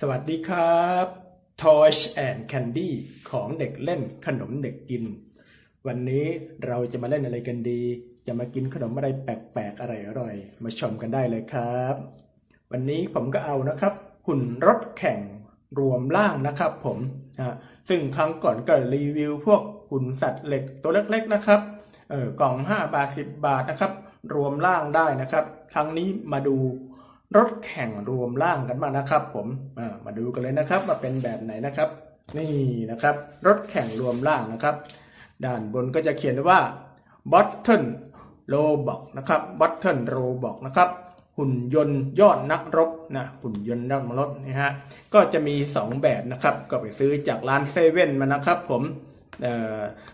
สวัสดีครับ Toys and Candy ของเด็กเล่นขนมเด็กกิน วันนี้เราจะมาเล่นอะไรกันดี จะมากินขนมอะไรแปลกๆอะไรอร่อย มาชมกันได้เลยครับ วันนี้ผมก็เอานะครับ หุ่นรถแข่งรวมร่างนะครับผมนะซึ่งครั้งก่อนก็รีวิวพวกหุ่นสัตว์เหล็กตัวเล็กๆนะครับเออกล่อง 5 บาท 10 บาทนะครับ รวมร่างได้นะครับ ครั้งนี้มาดู รถแข่งรวมร่างกันบ้านะครับ ผมมาดูกันเลยนะครับว่าเป็นแบบไหนนะครับ นี่นะครับ รถแข่งรวมร่างนะครับ ด้านบนก็จะเขียนว่า Bottle Robot นะครับ Bottle Robot นะครับหุ่นยนต์ยอดนักรบนะหุ่นยนต์นักรบนะฮะก็จะมี 2 แบบนะครับ ก็ไปซื้อจากร้านเซเว่นมานะครับ ผม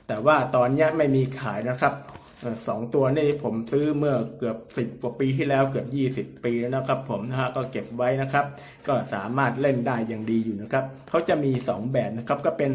แต่ว่าตอนนี้ไม่มีขายนะครับ สองตัวนี่ผมซื้อเมื่อเกือบสิบกว่าปีที่แล้วเกือบยี่สิบปีแล้วนะครับ ผมนะฮะก็เก็บไว้นะครับ ก็สามารถเล่นได้อย่างดีอยู่นะครับเขาจะมีสองแบบนะครับก็เป็น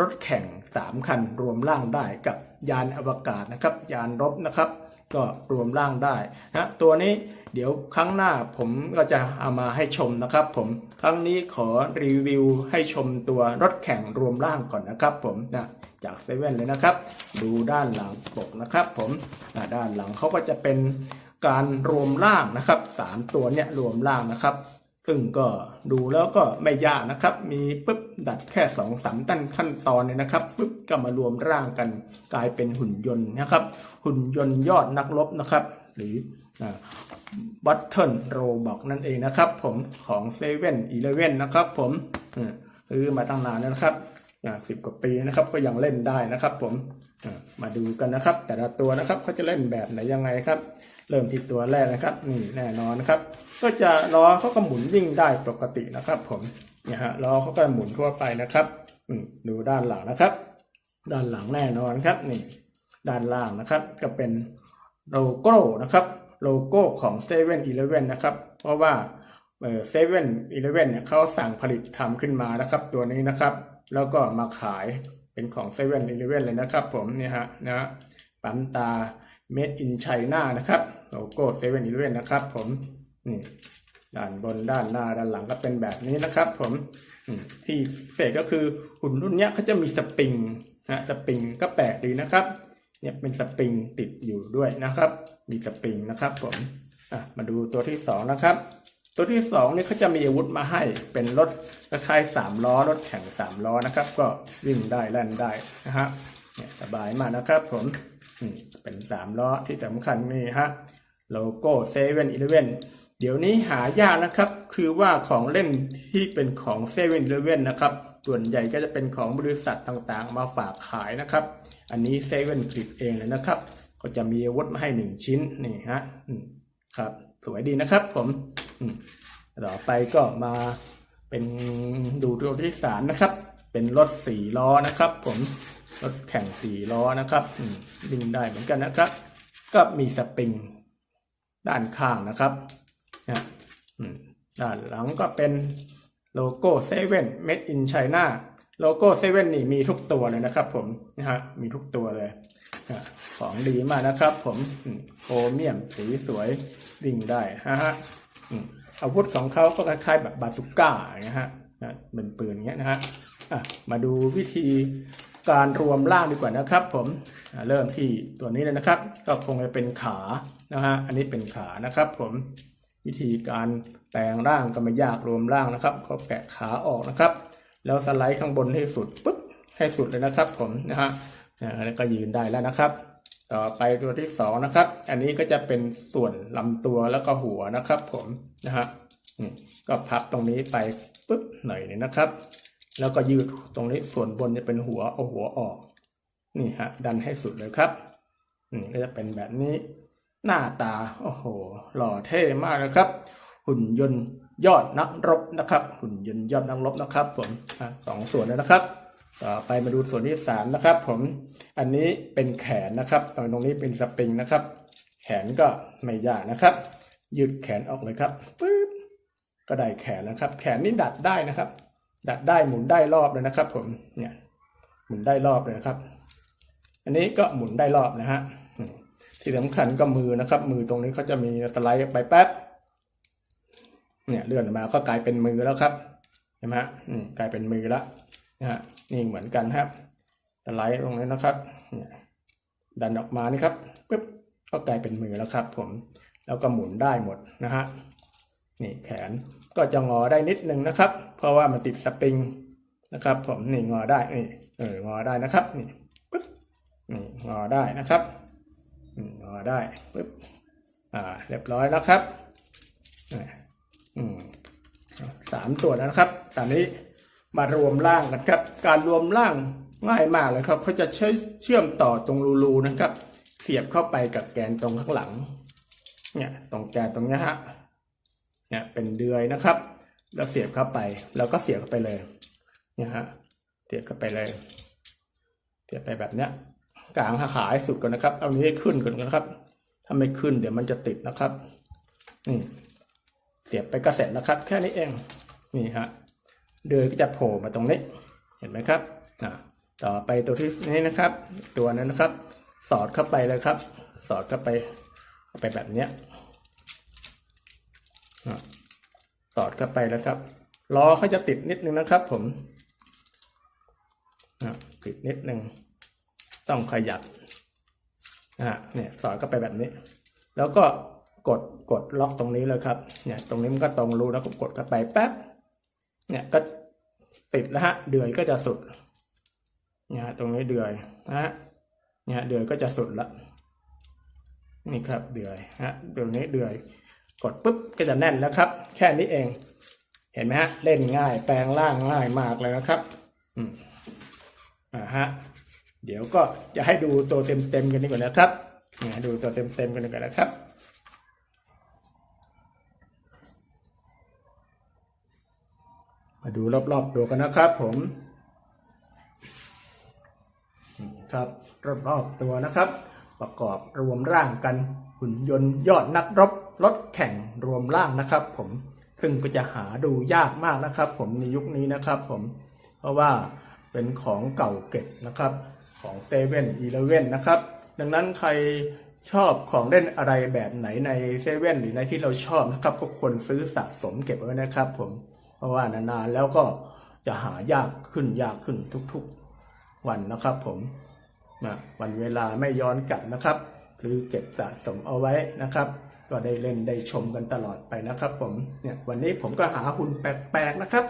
รถแข่งสามคันรวมร่างได้กับยานอวกาศนะครับ ยานรบนะครับ ก็รวมร่างได้นะตัวนี้เดี๋ยวครั้งหน้าผมก็จะเอามาให้ชมนะครับผมครั้งนี้ขอรีวิวให้ชมตัวรถแข่งรวมร่างก่อนนะครับผมนะจากเซเว่นเลยนะครับ ดูด้านหลังปกนะครับผมนะด้านหลังเขาก็จะเป็นการรวมร่างนะครับสามตัวเนี่ยรวมร่างนะครับ ซึ่งก็ดูแล้วก็ไม่ยากนะครับ มีปุ๊บดัดแค่สองสามตั้นขั้นตอนเนี่ยนะครับปุ๊บก็มารวมร่างกันกลายเป็นหุ่นยนต์นะครับ หุ่นยนต์ยอดนักรบนะครับ หรือบัตเทิลโรบอกนั่นเองนะครับ ผมของเซเว่นอีเลเว่นนะครับ ผมอืมซื้อมาตั้งนานแล้วนะครับสิบกว่าปีนะครับก็ยังเล่นได้นะครับ ผมมาดูกันนะครับ แต่ละตัวนะครับเขาจะเล่นแบบไหนยังไงครับ เริ่มที่ตัวแรกนะครับนี่แน่นอนนะครับ ก็จะล้อเขาก็หมุนวิ่งได้ปกตินะครับ ผมเนี่ยฮะล้อเขาก็หมุนทั่วไปนะครับอืมดูด้านหลังนะครับ ด้านหลังแน่นอนครับนี่ด้านล่างนะครับก็เป็นโลโก้นะครับโลโก้ของ7 e เ e ่ e อนะครับ เพราะว่าเซเว่นอีเลฟเว่นเนี่ยเขาสั่งผลิตทำขึ้นมานะครับ ตัวนี้นะครับ แล้วก็มาขายเป็นของ7 e เ e ่ e อเลยนะครับ ผมเนี่ยฮะนะปั๊มตา Made in China นะครับโลโก้7 e เ e ่ e นะครับผมนี่ด้านบนด้านหน้าด้านหลังก็เป็นแบบนี้นะครับ ผมที่เศษก็คือหุ่นรุ่นนี้เขาจะมีสปริงนะสปริงก็แปลกดีนะครับเนี่ยเป็นสปริงติดอยู่ด้วยนะครับ มีสปริงนะครับผมอะมาดูตัวที่สองนะครับ ตัวที่สองนี่เขาจะมีอาวุธมาให้เป็นรถคล้ายสามล้อรถแข่งสามล้อนะครับ ก็วิ่งได้แล่นได้นะฮะเนี่ยสบายมากนะครับผม เป็นสามล้อที่สำคัญนี่ฮะโลโก้เซเว่นอีเลเว่นเดี๋ยวนี้หายากนะครับ คือว่าของเล่นที่เป็นของเซเว่นอีเลเว่นนะครับ ส่วนใหญ่ก็จะเป็นของบริษัทต่างๆ มาฝากขายนะครับ อันนี้เซเว่นผลิตเองเลยนะครับ ก็จะมีอาวุธมาให้หนึ่งชิ้นนี่ฮะครับ สวยดีนะครับผมอืมต่อไปก็มาเป็นดูตัวที่สามนะครับ เป็นรถสี่ล้อนะครับผม รถแข่งสี่ล้อนะครับอืมวิ่งได้เหมือนกันนะครับ ก็มีสปริงด้านข้างนะครับนะด้านหลังก็เป็นโลโก้เซเว่น made in China โลโก้เซเว่นนี่มีทุกตัวเลยนะครับ ผมนะฮะมีทุกตัวเลยอะของดีมากนะครับ ผมโครเมียมสีสวยวิ่งได้ฮะฮะอาวุธของเขาก็คล้ายๆแบบบาซูก้าอย่างเงี้ยฮะนะเป็นปืนอย่างเงี้ยนะฮะมาดูวิธี การรวมร่างดีกว่านะครับ ผมเริ่มที่ตัวนี้เลยนะครับ ก็คงจะเป็นขานะฮะอันนี้เป็นขานะครับ ผมวิธีการแปลงร่างก็ไม่ยากรวมร่างนะครับเขาแกะขาออกนะครับ แล้วสไลด์ข้างบนให้สุดปุ๊บให้สุดเลยนะครับ ผมนะฮะแล้วก็ยืนได้แล้วนะครับ ต่อไปตัวที่สองนะครับ อันนี้ก็จะเป็นส่วนลำตัวแล้วก็หัวนะครับ ผมนะฮะก็พับตรงนี้ไปปุ๊บหน่อยนึงนะครับ แล้วก็ยืดตรงนี้ส่วนบนจะเป็นหัวเอาหัวออกนี่ฮะดันให้สุดเลยครับอืมก็จะเป็นแบบนี้หน้าตาโอ้โห หล่อเท่มากนะครับ หุ่นยนต์ยอดนักรบนะครับ หุ่นยนต์ยอดนักรบนะครับ ผมสองส่วนแล้วนะครับ ต่อไปมาดูส่วนที่สามนะครับ ผมอันนี้เป็นแขนนะครับตรงนี้เป็นสปริงนะครับ แขนก็ไม่ยากนะครับ ยืดแขนออกเลยครับปึ๊บก็ได้แขนนะครับ แขนนี่ดัดได้นะครับ ดัดได้หมุนได้รอบเลยนะครับ ผมเนี่ยหมุนได้รอบเลยนะครับ อันนี้ก็หมุนได้รอบนะฮะที่สำคัญก็มือนะครับ มือตรงนี้เขาจะมีสไลด์ไปแป๊บเนี่ยเลื่อนออกมาก็กลายเป็นมือแล้วครับเห็นไหมฮะกลายเป็นมือละนะฮะนี่เหมือนกันครับสไลด์ลงเลยนะครับเนี่ยดันออกมานี่ครับปึ๊บก็กลายเป็นมือแล้วครับ ผมแล้วก็หมุนได้หมดนะฮะ นี่แขนก็จะงอได้นิดนึงนะครับ เพราะว่ามันติดสปริงนะครับ ผมนี่งอได้นี่เอองอได้นะครับนี่ปึ๊บนี่งอได้นะครับงอได้ปึ๊บอ่าเรียบร้อยแล้วครับอ่าอืมสามตัวแล้วนะครับตอนนี้มารวมร่างกันครับ การรวมร่างง่ายมากเลยครับเขาจะใช้เชื่อมต่อตรงรูๆนะครับ เสียบเข้าไปกับแกนตรงข้างหลัง เนี่ยตรงแกนตรงนี้ฮะ เนี่ยเป็นเดือยนะครับ แล้วเสียบเข้าไป แล้วก็เสียบเข้าไปเลยเนี่ยฮะเสียบเข้าไปเลย เสียบไปแบบเนี้ยกลางขาให้สุดก่อนนะครับ เอานี้ให้ขึ้นก่อนนะครับ ถ้าไม่ขึ้นเดี๋ยวมันจะติดนะครับนี่เสียบไปก็เสร็จแล้วครับ แค่นี้เองนี่ฮะเดือยก็จะโผล่มาตรงนี้ เห็นไหมครับอ่าต่อไปตัวที่นี้นะครับ ตัวนั้นนะครับ สอดเข้าไปเลยครับ สอดเข้าไปเข้าไปแบบเนี้ย สอดเข้าไปแล้วครับล้อเขาจะติดนิดนึงนะครับ ผมติดนิดนึงต้องขยับเนี่ยสอดเข้าไปแบบนี้ แล้วก็กดกดล็อกตรงนี้เลยครับ เนี่ย ตรงนี้มันก็ตรงรูแล้วก็กดเข้าไปแป๊บ เนี่ยก็ติดแล้วฮะ เดือยก็จะสุด เนี่ยฮะตรงนี้เดือยนะฮะ เนี่ยเดือยก็จะสุดละ นี่ครับเดือยฮะตรงนี้เดือย กดปุ๊บก็จะแน่นแล้วครับ แค่นี้เอง เห็นไหมฮะ เล่นง่ายแปลงร่างง่ายมากเลยนะครับ อืมอ่าฮะ เดี๋ยวก็จะให้ดูตัวเต็มๆกันดีกว่านะครับเนี่ยดูตัวเต็มๆกันดีกว่านะครับมาดูรอบๆตัวกันนะครับผมครับรอบๆตัวนะครับ ประกอบรวมร่างกันหุ่นยนต์ยอดนักรบ รถแข่งรวมร่างนะครับผมซึ่งก็จะหาดูยากมากนะครับ ผมในยุคนี้นะครับผมเพราะว่าเป็นของเก่าเก็บนะครับของเซเว่นอีเลเว่นนะครับ ดังนั้นใครชอบของเล่นอะไรแบบไหนในเซเว่นหรือในที่เราชอบนะครับก็ควรซื้อสะสมเก็บไว้นะครับ ผมเพราะว่านานๆแล้วก็จะหายากขึ้นยากขึ้นทุกๆวันนะครับ ผมนะวันเวลาไม่ย้อนกลับนะครับ คือเก็บสะสมเอาไว้นะครับ ก็ได้เล่นได้ชมกันตลอดไปนะครับผมเนี่ยวันนี้ผมก็หาหุ่นแปลกๆนะครับ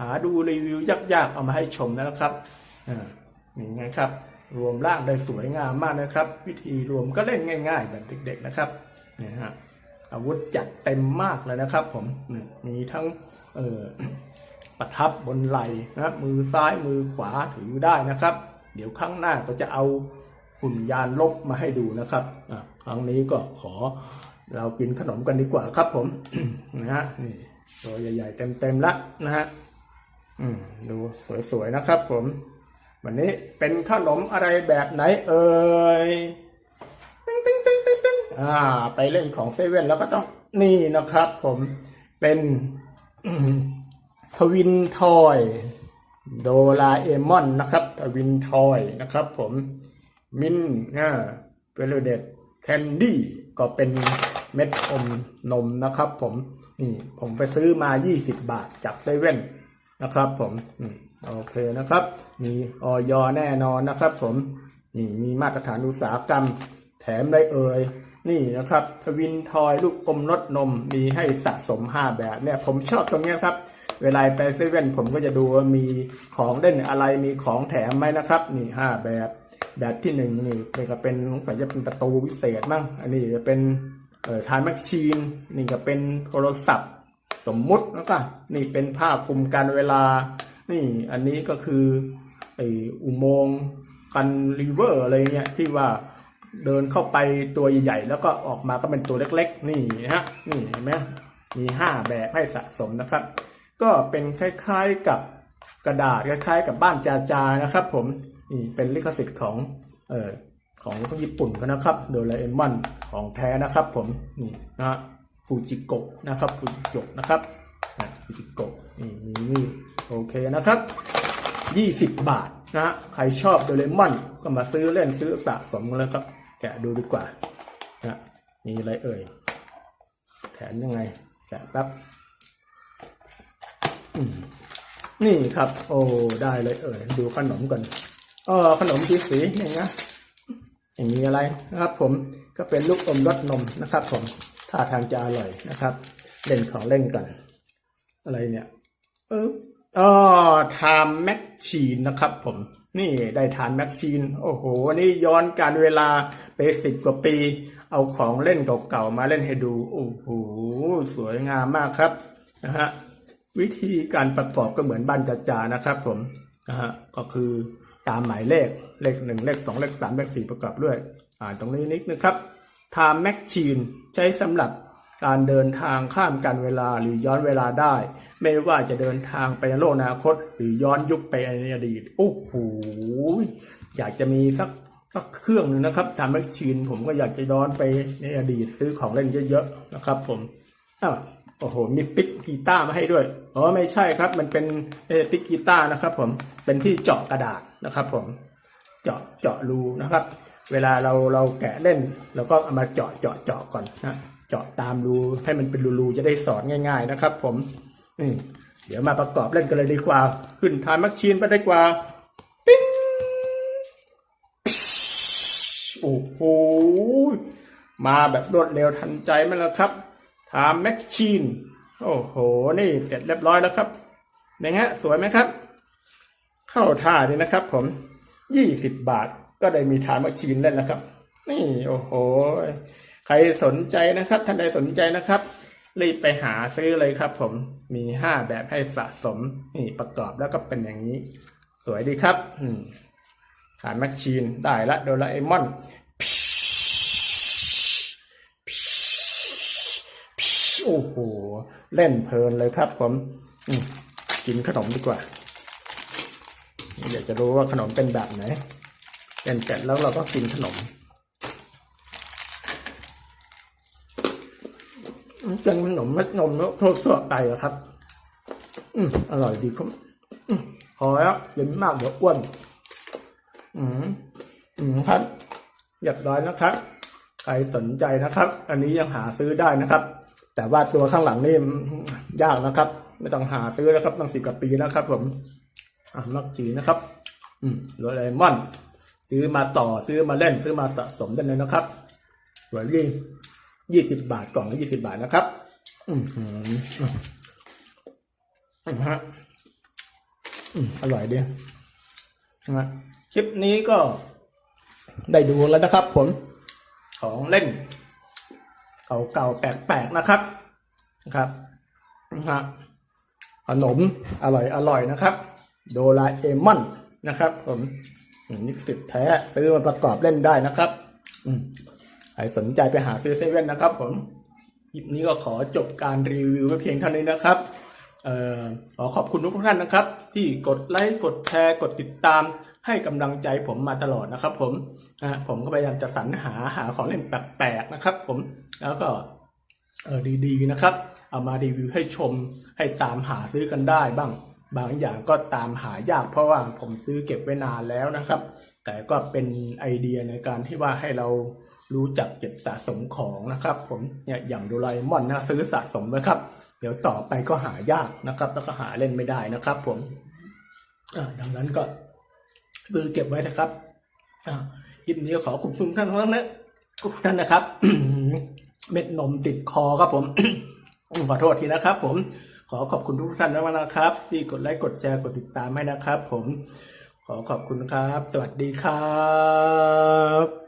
หาดูรีวิวยากๆเอามาให้ชมนะครับอ่านี่ไงครับ รวมร่างได้สวยงามมากนะครับ วิธีรวมก็เล่นง่าย ๆ แบบเด็กๆนะครับเนี่ยฮะอาวุธจัดเต็มมากเลยนะครับ ผมนี่มีทั้งเอ่อประทับบนไหล่นะครับมือซ้ายมือขวาถือได้นะครับ เดี๋ยวครั้งหน้าก็จะเอาหุ่นยานลบมาให้ดูนะครับอะครั้งนี้ก็ขอ เรากินขนมกันดีกว่าครับผมนะฮะนี่ตัวใหญ่ๆเต็มๆละนะฮะอืมดูสวยๆนะครับ ผม วันนี้เป็นขนมอะไรแบบไหนเอ่ยติ้งติ้งติ้งติ้งติ้งอ่า ไปเล่นของเซเว่นแล้วก็ต้องนี่นะครับ ผมเป็นทวินทอยโดราเอมอนนะครับทวินทอยนะครับ ผมมินอ่าเปโรเดตแคนดี้ก็เป็น เม็ดอมนมนะครับ ผมนี่ผมไปซื้อมา 20 บาทจากเซเว่นนะครับผมอืมโอเคนะครับ มีออยแน่นอนนะครับ ผมนี่มีมาตรฐานอุตสาหกรรม แถมได้เอ่ยนี่นะครับทวินทอยลูกอมรสนมมีให้สะสม 5 แบบเนี่ยผมชอบตรงเนี้ยครับ เวลาไปเซเว่นผมก็จะดูว่ามีของเล่นอะไรมีของแถมไหมนะครับ นี่ 5 แบบ แบบที่หนึ่งนี่เป็นก็เป็นสงสัยจะเป็นประตูวิเศษมั้งอันนี้จะเป็น เอ่อทายแมชชีนนี่ก็เป็นโทรศัพท์ สมมุติแล้วก็นี่เป็นผ้าคลุมการเวลา นี่อันนี้ก็คือไออุโมงค์กันรีเวอร์อะไรเงี้ยที่ว่าเดินเข้าไปตัวใหญ่ๆแล้วก็ออกมาก็เป็นตัวเล็กๆ นี่ฮะนี่เห็นไหมมีห้าแบบให้สะสมนะครับ ก็เป็นคล้ายๆกับกระดาษคล้ายๆ กับบ้านจาจานะครับ ผมนี่เป็นลิขสิทธิ์ของเอ่อ ของญี่ปุ่นเขานะครับโดราเอมอนของแท้นะครับผมนี่นะฮะฟูจิโกะนะครับฟูจิโกะนะครับนะฟูจิโกะนี่มีนี่โอเคนะครับ 20 บาทนะฮะใครชอบโดเรมอนก็มาซื้อเล่นซื้อสะสมกันแล้วครับ แกะดูดีกว่านะมีอะไรเอ่ยแถมยังไงแกะแป๊บนี่ครับ โอ้ได้เลยเออดูขนมก่อนเออขนมสีสีอย่างเงี้ย อย่างนี้อะไรนะครับผมก็เป็นลูกอมรสนมนะครับผมท่าทางจะอร่อยนะครับ เล่นของเล่นกัน อะไรเนี่ยเอออ๋อทามแม็กชีนนะครับผมนี่ได้ทานแม็กชีน โอ้โหวันนี้ย้อนการเวลาไปสิบกว่าปี เอาของเล่นเก่าๆมาเล่นให้ดู โอ้โหสวยงามมากครับนะฮะวิธีการประกอบก็เหมือนบ้านจาๆนะครับผมนะฮะก็คือ ตามหมายเลขเลขหนึ่งเลขสองเลขสามเลขสี่ประกอบด้วยอ่าตรงนี้นิดนึงครับทามแม็กชีนใช้สำหรับการเดินทางข้ามการเวลาหรือย้อนเวลาได้ ไม่ว่าจะเดินทางไปในโลกอนาคต หรือย้อนยุคไปในอดีตโอ้โหอยากจะมีสักสักเครื่องหนึ่งนะครับทำแมชชีนผมก็อยากจะย้อนไปในอดีตซื้อของเล่นเยอะๆนะครับ ผมอ้าว โอ้โห มีปิกกีตาร์มาให้ด้วย อ๋อ ไม่ใช่ครับ มันเป็นปิกกีตาร์นะครับ ผม เป็นที่เจาะกระดาษนะครับผม เจาะ เจาะรูนะครับ เวลาเรา เราแกะเล่น เราก็เอามาเจาะ เจาะ เจาะก่อนนะ เจาะตามรูให้มันเป็นรูๆจะได้สอนง่าย ๆนะครับ ผมนี่เดี๋ยวมาประกอบเล่นกันเลยดีกว่า ขึ้นทานแมชชีนไปได้กว่า ปิ้งโอ้โห มาแบบรวดเร็วทันใจไหมล่ะครับ ทามแมชชีนโอ้โห นี่เสร็จเรียบร้อยแล้วครับเป็นไงฮะสวยไหมครับ เข้าท่าดีนะครับ ผมยี่สิบบาทก็ได้มีฐานแมชชีนเล่นแล้วครับ นี่โอ้โห ใครสนใจนะครับ ท่านใดสนใจนะครับ รีบไปหาซื้อเลยครับ ผมมีห้าแบบให้สะสม นี่ประกอบแล้วก็เป็นอย่างนี้ สวยดีครับ อืมฐานแมชชีนได้ละโดราเอมอน โอ้โหเล่นเพลินเลยครับ ผมกินขนมดีกว่าอยากจะรู้ว่าขนมเป็นแบบไหนเล่นเสร็จแล้วเราก็กินขนมเป็นขนมม็ดนมแล้วทั่วๆไปอะครับ อืมอร่อยดีครับอืมพอแล้วเย็นมากเดี๋ยวอ้วน อืมอืมครับเรียบร้อยนะครับ ใครสนใจนะครับ อันนี้ยังหาซื้อได้นะครับ แต่ว่าตัวข้างหลังนี่ยากนะครับ ไม่ต้องหาซื้อแล้วครับตั้งสิบกว่าปีแล้วครับ ผมอ่ามักจีนะครับ อืมโดเรมอน ซื้อมาต่อซื้อมาเล่น ซื้อมาสะสมได้เลยนะครับสวยดียี่สิบบาทกล่องละยี่สิบาทนะครับ อืมอืมอืมอืมฮะอืมอร่อยดีนะคลิปนี้ก็ได้ดูแล้วนะครับผมของเล่น เก่าๆแปลกๆนะครับนะครับนะฮะขนมอร่อยอร่อยนะครับ โดราเอมอนนะครับ ผมนี่สิทธิ์แท้ซื้อมาประกอบเล่นได้นะครับอืมใครสนใจไปหาซื้อเซเว่นนะครับ ผมคลิปนี้ก็ขอจบการรีวิวไว้เพียงเท่านี้นะครับ ขอขอบคุณทุกท่านนะครับ ที่กดไลค์กดแชร์กดติดตาม ให้กำลังใจผมมาตลอดนะครับ ผมอะผมก็พยายามจะสรรหาหาของเล่นแปลกๆนะครับ ผมแล้วก็ดีๆนะครับ เอามารีวิวให้ชมให้ตามหาซื้อกันได้บ้าง บางอย่างก็ตามหายากเพราะว่าผมซื้อเก็บไว้นานแล้วนะครับ แต่ก็เป็นไอเดียในการที่ว่าให้เรารู้จักเก็บสะสมของนะครับ ผมเนี่ยอย่างโดราเอมอนนะซื้อสะสมไว้ครับ ดี๋ยวต่อไปก็หายากนะครับ แล้วก็หาเล่นไม่ได้นะครับ ผมดังนั้นก็ซื้อเก็บไว้นะครับคลิปนี้ขอขอบคุณทุกท่านทั้งนั้นนะทุกท่านนะครับ เม็ดนมติดคอครับผมขอโทษทีนะครับ ผมขอขอบคุณทุกท่านมากนะครับ ที่กดไลค์กดแชร์กดติดตามให้นะครับ ผมขอขอบคุณครับ สวัสดีครับ